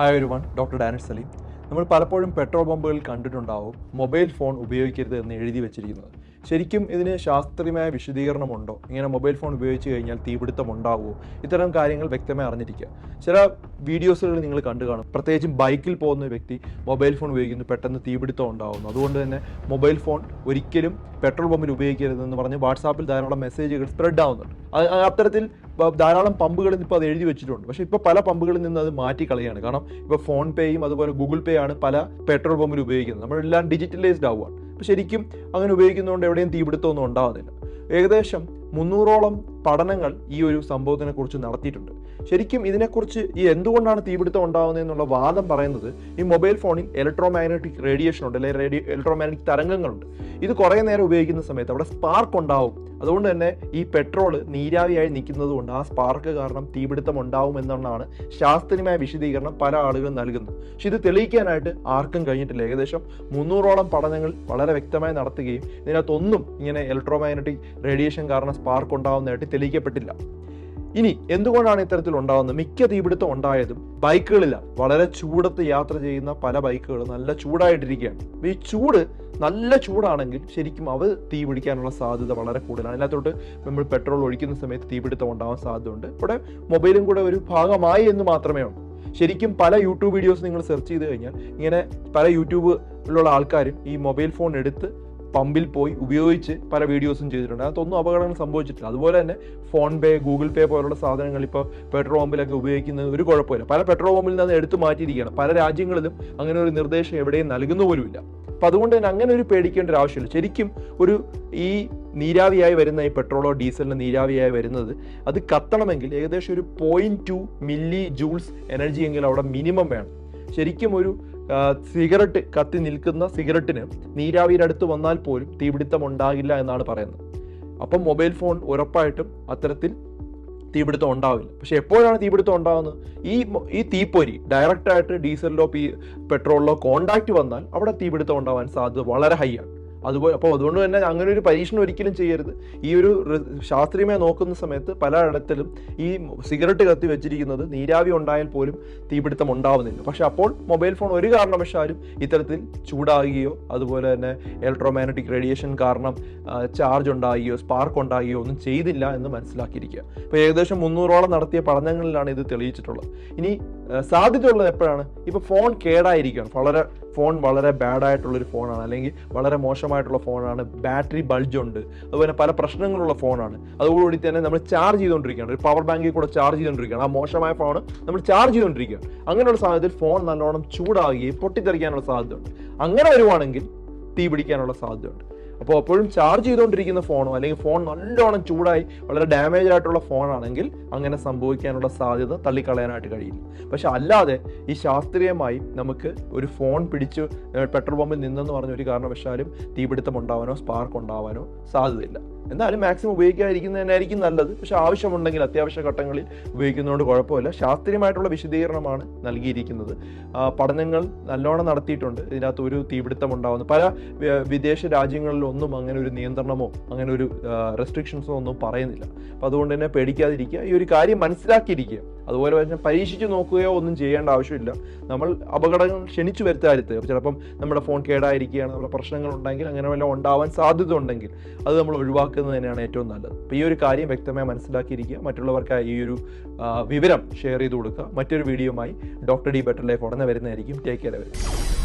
Hi ഒരു one doctor Danish Saleem നമ്മൾ പലപ്പോഴും പെട്രോൾ പമ്പുകളിൽ കണ്ടിട്ടുണ്ടാവും. മൊബൈൽ ഫോൺ ഉപയോഗിക്കരുത് എന്ന് എഴുതി വെച്ചിരിക്കുന്നത്. ശരിക്കും ഇതിന് ശാസ്ത്രീയമായ വിശദീകരണമുണ്ടോ? ഇങ്ങനെ മൊബൈൽ ഫോൺ ഉപയോഗിച്ച് കഴിഞ്ഞാൽ തീപിടുത്തം ഉണ്ടാവുമോ ഇത്തരം കാര്യങ്ങൾ വ്യക്തമായി അറിഞ്ഞിരിക്കുക. ചില വീഡിയോസുകൾ നിങ്ങൾ കണ്ടു കാണും. പ്രത്യേകിച്ചും ബൈക്കിൽ പോകുന്ന വ്യക്തി മൊബൈൽ ഫോൺ ഉപയോഗിക്കുന്നു പെട്ടെന്ന് തീപിടുത്തം ഉണ്ടാകുന്നു അതുകൊണ്ട് തന്നെ മൊബൈൽ ഫോൺ ഒരിക്കലും പെട്രോൾ പമ്പിൽ ഉപയോഗിക്കരുതെന്ന് പറഞ്ഞ് വാട്സാപ്പിൽ ധാരാളം മെസ്സേജുകൾ സ്പ്രെഡ് ആവുന്നുണ്ട്. അത് അത്തരത്തിൽ ധാരാളം പമ്പുകളിൽ ഇപ്പോൾ അത് എഴുതി വെച്ചിട്ടുണ്ട്. പക്ഷേ ഇപ്പോൾ പല പമ്പുകളിൽ നിന്ന് അത് മാറ്റി കളയാണ് കാരണം ഇപ്പോൾ ഫോൺ പേയും അതുപോലെ ഗൂഗിൾ പേ ആണ് പല പെട്രോൾ പമ്പിൽ ഉപയോഗിക്കുന്നത്. നമ്മളെല്ലാം ഡിജിറ്റലൈസ്ഡ് ആവുകയാണ് ശരിക്കും അങ്ങനെ ഉപയോഗിക്കുന്നതുകൊണ്ട് എവിടെയും തീപിടുത്തമൊന്നും ഉണ്ടാകുന്നില്ല ഏകദേശം മുന്നൂറോളം പഠനങ്ങൾ ഈ ഒരു സംഭവത്തിനെക്കുറിച്ച് നടത്തിയിട്ടുണ്ട്. ശരിക്കും ഇതിനെക്കുറിച്ച് ഈ എന്തുകൊണ്ടാണ് തീപിടുത്തം ഉണ്ടാകുന്നത് എന്നുള്ള വാദം പറയുന്നത് ഈ മൊബൈൽ ഫോണിൽ ഇലക്ട്രോ മാഗ്നറ്റിക് റേഡിയേഷൻ ഉണ്ട് അല്ലെങ്കിൽ റേഡിയോ ഇലക്ട്രോ മാഗ്നറ്റിക് തരംഗങ്ങളുണ്ട്. ഇത് കുറേ നേരം ഉപയോഗിക്കുന്ന സമയത്ത് അവിടെ സ്പാർക്ക് ഉണ്ടാവും. അതുകൊണ്ട് തന്നെ ഈ പെട്രോൾ നീരാവിയായി നിൽക്കുന്നത് കൊണ്ട് ആ സ്പാർക്ക് കാരണം തീപിടുത്തം ഉണ്ടാവും എന്നുള്ളതാണ് ശാസ്ത്രീയമായ വിശദീകരണം പല ആളുകളും നൽകുന്നത്. പക്ഷെ ഇത് തെളിയിക്കാനായിട്ട് ആർക്കും കഴിഞ്ഞിട്ടില്ല. ഏകദേശം മുന്നൂറോളം പഠനങ്ങൾ വളരെ വ്യക്തമായി നടത്തുകയും ഇതിനകത്തൊന്നും ഇങ്ങനെ ഇലക്ട്രോ മാഗ്നറ്റിക് റേഡിയേഷൻ കാരണം സ്പാർക്ക് ഉണ്ടാവുന്നതായിട്ട് തെളിയിക്കപ്പെട്ടില്ല. ഇനി എന്തുകൊണ്ടാണ് ഇത്തരത്തിൽ ഉണ്ടാകുന്നത് മിക്ക തീപിടുത്തം ഉണ്ടായതും ബൈക്കുകളിലാണ് വളരെ ചൂടത്ത് യാത്ര ചെയ്യുന്ന പല ബൈക്കുകളും നല്ല ചൂടായിട്ടിരിക്കുകയാണ്. ഈ ചൂട് നല്ല ചൂടാണെങ്കിൽ ശരിക്കും അവ തീ പിടിക്കാനുള്ള സാധ്യത വളരെ കൂടുതലാണ്. അതിനകത്തോട്ട് നമ്മൾ പെട്രോൾ ഒഴിക്കുന്ന സമയത്ത് തീപിടുത്തം ഉണ്ടാവാൻ സാധ്യതയുണ്ട്. ഇവിടെ മൊബൈലും കൂടെ ഒരു ഭാഗമായി എന്ന് മാത്രമേ ഉള്ളൂ. ശരിക്കും പല യൂട്യൂബ് വീഡിയോസ് നിങ്ങൾ സെർച്ച് ചെയ്ത് കഴിഞ്ഞാൽ ഇങ്ങനെ പല യൂട്യൂബിലുള്ള ആൾക്കാരും ഈ മൊബൈൽ ഫോൺ എടുത്ത് പമ്പിൽ പോയി ഉപയോഗിച്ച് പല വീഡിയോസും ചെയ്തിട്ടുണ്ട്. അതിനകത്തൊന്നും അപകടങ്ങൾ സംഭവിച്ചിട്ടില്ല. അതുപോലെ തന്നെ ഫോൺ പേ ഗൂഗിൾ പേ പോലുള്ള സാധനങ്ങൾ ഇപ്പോൾ പെട്രോൾ പമ്പിലൊക്കെ ഉപയോഗിക്കുന്നത് ഒരു കുഴപ്പമില്ല. പല പെട്രോൾ പമ്പിൽ നിന്ന് എടുത്തു മാറ്റിയിരിക്കുകയാണ്. പല രാജ്യങ്ങളിലും അങ്ങനെ ഒരു നിർദ്ദേശം എവിടെയും നൽകുന്ന പോലുമില്ല. അപ്പം അതുകൊണ്ട് തന്നെ അങ്ങനെ ഒരു പേടിക്കേണ്ട ഒരു ആവശ്യമില്ല. ശരിക്കും ഒരു ഈ നീരാവിയായി വരുന്ന ഈ പെട്രോളോ ഡീസലിന് നീരാവിയായി വരുന്നത് അത് കത്തണമെങ്കിൽ ഏകദേശം ഒരു point two milli joules energy എങ്കിലും അവിടെ മിനിമം വേണം. ശരിക്കും ഒരു സിഗരറ്റ് കത്തി നിൽക്കുന്ന സിഗരറ്റിന് നീരാവിയുടെ അടുത്ത് വന്നാൽ പോലും തീപിടുത്തം ഉണ്ടാകില്ല എന്നാണ് പറയുന്നത്. അപ്പം മൊബൈൽ ഫോൺ ഉറപ്പായിട്ടും അത്തരത്തിൽ തീപിടുത്തം ഉണ്ടാവില്ല. പക്ഷെ എപ്പോഴാണ് തീപിടുത്തം ഉണ്ടാകുന്നത് ഈ ഈ തീപ്പൊരി ഡയറക്റ്റായിട്ട് ഡീസലിലോ പി പെട്രോളിലോ കോണ്ടാക്ട് വന്നാൽ അവിടെ തീപിടുത്തം ഉണ്ടാവാൻ സാധ്യത വളരെ ഹൈ ആണ്. അതുപോലെ അപ്പോൾ അതുകൊണ്ട് തന്നെ അങ്ങനെ ഒരു പരീക്ഷണം ഒരിക്കലും ചെയ്യരുത്. ഈ ഒരു ശാസ്ത്രീയമായി നോക്കുന്ന സമയത്ത് പലയിടത്തിലും ഈ സിഗരറ്റ് കത്തി വെച്ചിരിക്കുന്നത് നീരാവി ഉണ്ടായാൽ പോലും തീപിടുത്തം ഉണ്ടാവുന്നില്ല. പക്ഷെ അപ്പോൾ മൊബൈൽ ഫോൺ ഒരു കാരണവശാലും ഇത്തരത്തിൽ ചൂടാകുകയോ അതുപോലെ തന്നെ ഇലക്ട്രോമാഗ്നറ്റിക് റേഡിയേഷൻ കാരണം ചാർജ് ഉണ്ടാകുകയോ സ്പാർക്ക് ഉണ്ടാകുകയോ ഒന്നും ചെയ്തില്ല എന്ന് മനസ്സിലാക്കിയിരിക്കുക. ഇപ്പോൾ ഏകദേശം മുന്നൂറോളം നടത്തിയ പഠനങ്ങളിലാണ് ഇത് തെളിയിച്ചിട്ടുള്ളത്. ഇനി ആ, സാധ്യതയുള്ളത് എപ്പോഴാണ്? ഇപ്പോൾ ഫോൺ കേടായിരിക്കുകയാണ്. വളരെ ഫോൺ വളരെ ബാഡ് ആയിട്ടുള്ളൊരു ഫോണാണ്. അല്ലെങ്കിൽ വളരെ മോശമായിട്ടുള്ള ഫോണാണ്. ബാറ്ററി ബൾജ് ഉണ്ട് അതുപോലെ പല പ്രശ്നങ്ങളുള്ള ഫോണാണ്. അതോടുകൂടി തന്നെ നമ്മൾ ചാർജ് ചെയ്തുകൊണ്ടിരിക്കുകയാണ്. ഒരു പവർ ബാങ്കിൽ കൂടെ ചാർജ് ചെയ്തുകൊണ്ടിരിക്കുകയാണ്. ആ മോശമായ ഫോൺ നമ്മൾ ചാർജ് ചെയ്തുകൊണ്ടിരിക്കുകയാണ്. അങ്ങനെയുള്ള സാഹചര്യത്തിൽ ഫോൺ നല്ലോണം ചൂടാകുകയും പൊട്ടിത്തെറിക്കാനുള്ള സാധ്യതയുണ്ട്. അങ്ങനെ വരുവാണെങ്കിൽ തീ പിടിക്കാനുള്ള സാധ്യതയുണ്ട്. അപ്പോൾ അപ്പോഴും ചാർജ് ചെയ്തുകൊണ്ടിരിക്കുന്ന ഫോണോ അല്ലെങ്കിൽ ഫോൺ നല്ലോണം ചൂടായി വളരെ ഡാമേജ് ആയിട്ടുള്ള ഫോണാണെങ്കിൽ അങ്ങനെ സംഭവിക്കാനുള്ള സാധ്യത തള്ളിക്കളയാനായിട്ട് കഴിയില്ല. പക്ഷെ അല്ലാതെ ഈ ശാസ്ത്രീയമായി നമുക്ക് ഒരു ഫോൺ പിടിച്ച് പെട്രോൾ പമ്പിൽ നിന്നെന്ന് പറഞ്ഞ ഒരു കാരണവശാലും തീപിടുത്തം ഉണ്ടാവാനോ സ്പാർക്ക് ഉണ്ടാവാനോ സാധ്യതയില്ല. എന്നാലും മാക്സിമം ഉപയോഗിക്കാതിരിക്കുന്നതിനായിരിക്കും നല്ലത്. പക്ഷെ ആവശ്യമുണ്ടെങ്കിൽ അത്യാവശ്യ ഘട്ടങ്ങളിൽ ഉപയോഗിക്കുന്നതുകൊണ്ട് കുഴപ്പമില്ല. ശാസ്ത്രീയമായിട്ടുള്ള വിശദീകരണമാണ് നൽകിയിരിക്കുന്നത്. പഠനങ്ങൾ നല്ലോണം നടത്തിയിട്ടുണ്ട്. ഇതിനകത്ത് ഒരു തീപിടുത്തം ഉണ്ടാകുന്നു പല വിദേശ രാജ്യങ്ങളിലൊന്നും അങ്ങനെ ഒരു നിയന്ത്രണമോ അങ്ങനെ ഒരു റെസ്ട്രിക്ഷൻസോ ഒന്നും പറയുന്നില്ല. അപ്പോൾ അതുകൊണ്ട് തന്നെ പേടിക്കാതിരിക്കുക. ഈ ഒരു കാര്യം മനസ്സിലാക്കിയിരിക്കുക. അതുപോലെ തന്നെ പരീക്ഷിച്ച് നോക്കുകയോ ഒന്നും ചെയ്യേണ്ട ആവശ്യമില്ല. നമ്മൾ അപകടങ്ങൾ ക്ഷണിച്ചു വരുത്താരുത് ചിലപ്പം നമ്മുടെ ഫോൺ കേടായിരിക്കുകയാണ് നമ്മുടെ പ്രശ്നങ്ങൾ ഉണ്ടെങ്കിൽ അങ്ങനെ വല്ല ഉണ്ടാവാൻ സാധ്യത ഉണ്ടെങ്കിൽ അത് നമ്മൾ ഒഴിവാക്കുന്നത് തന്നെയാണ് ഏറ്റവും നല്ലത്. അപ്പോൾ ഈ ഒരു കാര്യം വ്യക്തമായി മനസ്സിലാക്കിയിരിക്കുക. മറ്റുള്ളവർക്ക് ഈ ഒരു വിവരം ഷെയർ ചെയ്ത് കൊടുക്കുക. മറ്റൊരു വീഡിയോയുമായി ഡോക്ടർ ഡി ബെറ്റർ ലൈഫ് ഉടനെ വരുന്നതായിരിക്കും. ടേക്ക് കെയർ വരും